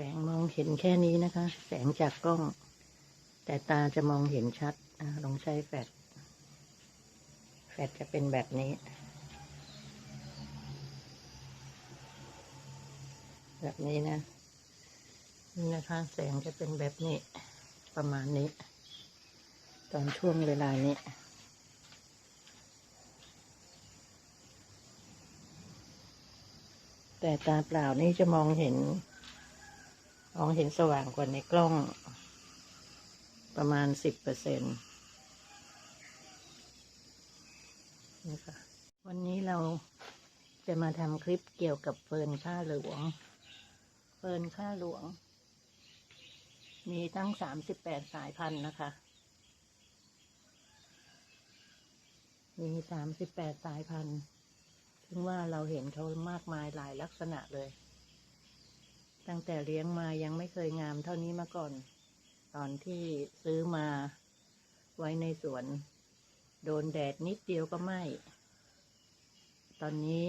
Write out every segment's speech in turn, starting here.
แสงมองเห็นแค่นี้นะคะ แสงจากกล้อง แต่ตาจะมองเห็นชัดลองใช้แฟลชแฟลชจะเป็นแบบนี้ แบบนี้นะนี่นะคะ แสงจะเป็นแบบนี้ ประมาณนี้ ตอนช่วงเวลานี้แต่ตาเปล่านี่จะมองเห็น มองเห็นสว่างกว่าในกล้อง ประมาณสิบเปอร์เซ็นต์นี่ค่ะวันนี้เราจะมาทำคลิปเกี่ยวกับเฟิร์นข้าหลวง เฟิร์นข้าหลวง มีทั้งสามสิบแปดสายพันธุ์นะคะ มีสามสิบแปดสายพันธุ์ ถึงว่าเราเห็นเขามากมายหลายลักษณะเลย ตั้งแต่เลี้ยงมายังไม่เคยงามเท่านี้มาก่อน ตอนที่ซื้อมาไว้ในสวน โดนแดดนิดเดียวก็ไหม้ตอนนี้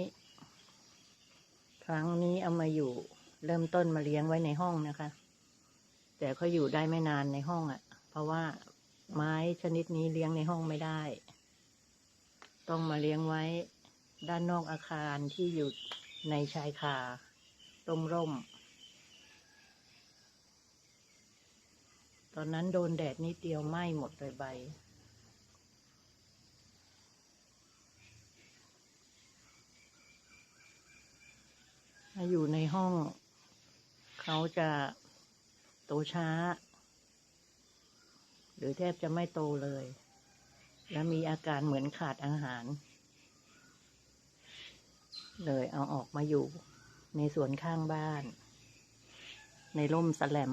ครั้งนี้เอามาอยู่ เริ่มต้นมาเลี้ยงไว้ในห้องนะคะ แต่เขาอยู่ได้ไม่นานในห้องอะ่ะ เพราะว่าไม้ชนิดนี้เลี้ยงในห้องไม่ได้ ต้องมาเลี้ยงไว้ด้านนอกอาคารที่อยู่ในชายคาร่มร่มๆต อนนั้นโดนแดดนิดเดียวไหม้หมดเลยใบถ้าอยู่ในห้อง เขาจะโตช้า หรือแทบจะไม่โตเลย และมีอาการเหมือนขาดอาหาร เลยเอาออกมาอยู่ในสวนข้างบ้าน ในร่มสแลม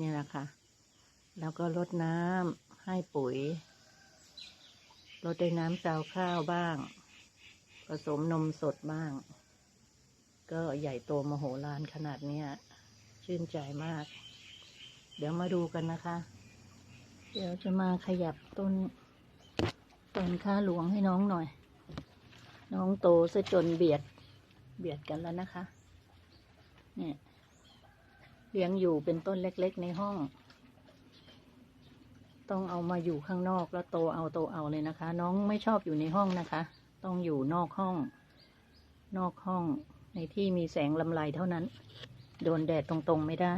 นี่แหละค่ะ แล้วก็รดน้ำให้ปุ๋ยรดด้วยน้ำซาวข้าวบ้าง ผสมนมสดบ้าง ก็ใหญ่โตมโหฬารขนาดเนี้ยชื่นใจมาก เดี๋ยวมาดูกันนะคะ เดี๋ยวจะมาขยับต้นต้นข้าหลวงให้น้องหน่อย น้องโตซะจนเบียดเบียดกันแล้วนะคะ เนี่ย เลี้ยงอยู่เป็นต้นเล็ก ๆ ในห้อง ต้องเอามาอยู่ข้างนอกแล้วโตเอาโตเอาเลยนะคะ น้องไม่ชอบอยู่ในห้องนะคะ ต้องอยู่นอกห้อง นอกห้องในที่มีแสงลำไรเท่านั้น โดนแดดตรงๆไม่ได้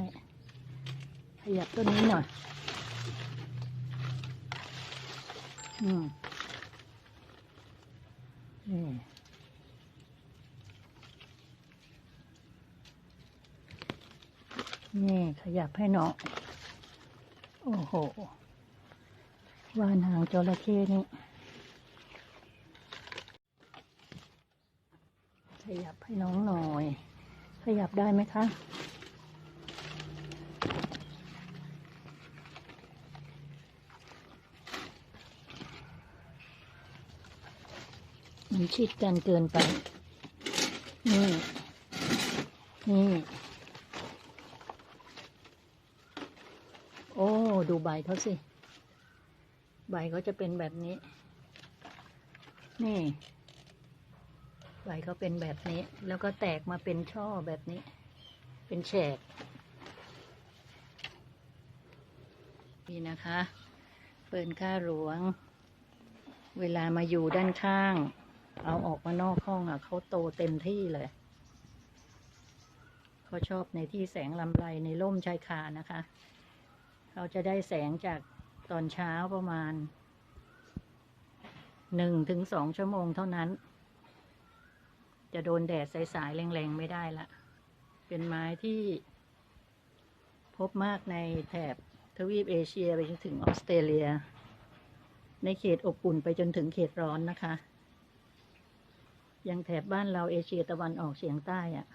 ขยับต้นนี้หน่อย อืมนี่ นี่ขยับให้น้อง โอ้โห ว่านหางจระเข้นี่ ขยับให้น้องหน่อย ขยับได้ไหมคะมันชิดกันเกินไป นี่ นี่ โอ้ ดูใบเขาสิ ใบเขาจะเป็นแบบนี้ นี่ ใบเขาเป็นแบบนี้ แล้วก็แตกมาเป็นช่อแบบนี้ เป็นแฉก นี่นะคะ เปินข้าหลวง เวลามาอยู่ด้านข้าง เอาออกมานอกห้องอะเขาโตเต็มที่เลยเขาชอบในที่แสงลำไรในร่มชายคานะคะ เขาจะได้แสงจากตอนเช้าประมาณหนึ่งถึงสองชั่วโมงเท่านั้น จะโดนแดดสายๆแรงๆ ไม่ได้ละ เป็นไม้ที่พบมากในแถบทวีปเอเชียไปจนถึงออสเตรเลีย ในเขตอบอุ่นไปจนถึงเขตร้อนนะคะ ยังแถบบ้านเราเอเชียตะวันออกเฉียงใต้อะ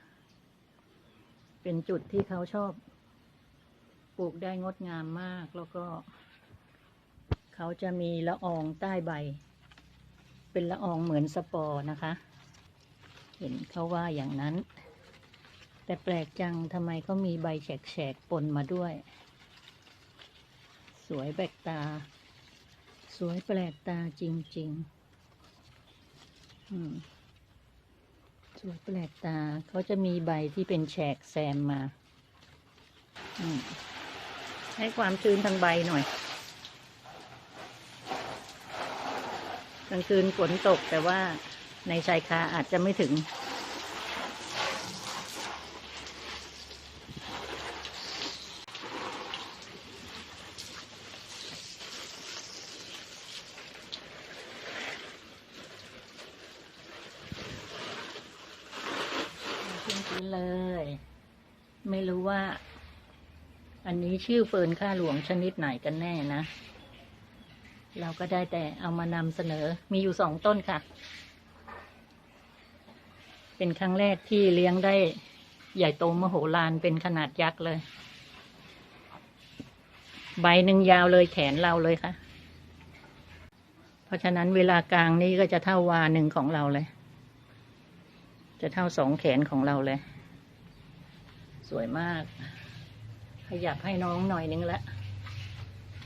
เป็นจุดที่เขาชอบ ลูกได้งดงามมาก แล้วก็ เขาจะมีละอองใต้ใบ เป็นละอองเหมือนสปอร์นะคะ เห็นเขาว่าอย่างนั้น แต่แปลกจังทำไมเขามีใบแฉกๆปนมาด้วย สวยแปลกตา สวยแปลกตาจริง ๆ อืมสวยแปลกตาเขาจะมีใบที่เป็นแฉกแซมมา อืม ให้ความชื้นทางใบหน่อยกลางคืนฝนตกแต่ว่าในชายคาอาจจะไม่ถึง ขึ้นพื้นเลย ไม่รู้ว่า อันนี้ชื่อเฟิร์นข้าหลวงชนิดไหนกันแน่นะ เราก็ได้แต่เอามานำเสนอ มีอยู่สองต้นค่ะ เป็นครั้งแรกที่เลี้ยงได้ใหญ่โตมโหฬารเป็นขนาดยักษ์เลย ใบหนึ่งยาวเลยแขนเราเลยค่ะ เพราะฉะนั้นเวลากลางนี้ก็จะเท่าวาหนึ่งของเราเลย จะเท่าสองแขนของเราเลย สวยมาก ขยับให้น้องหน่อยนึงละ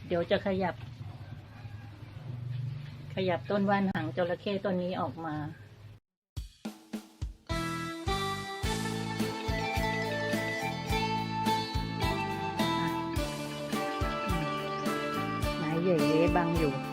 เดี๋ยวจะขยับ ขยับต้นว่านหางจระเข้ต้นนี้ออกมาไม้ใหญ่เล้บังอยู่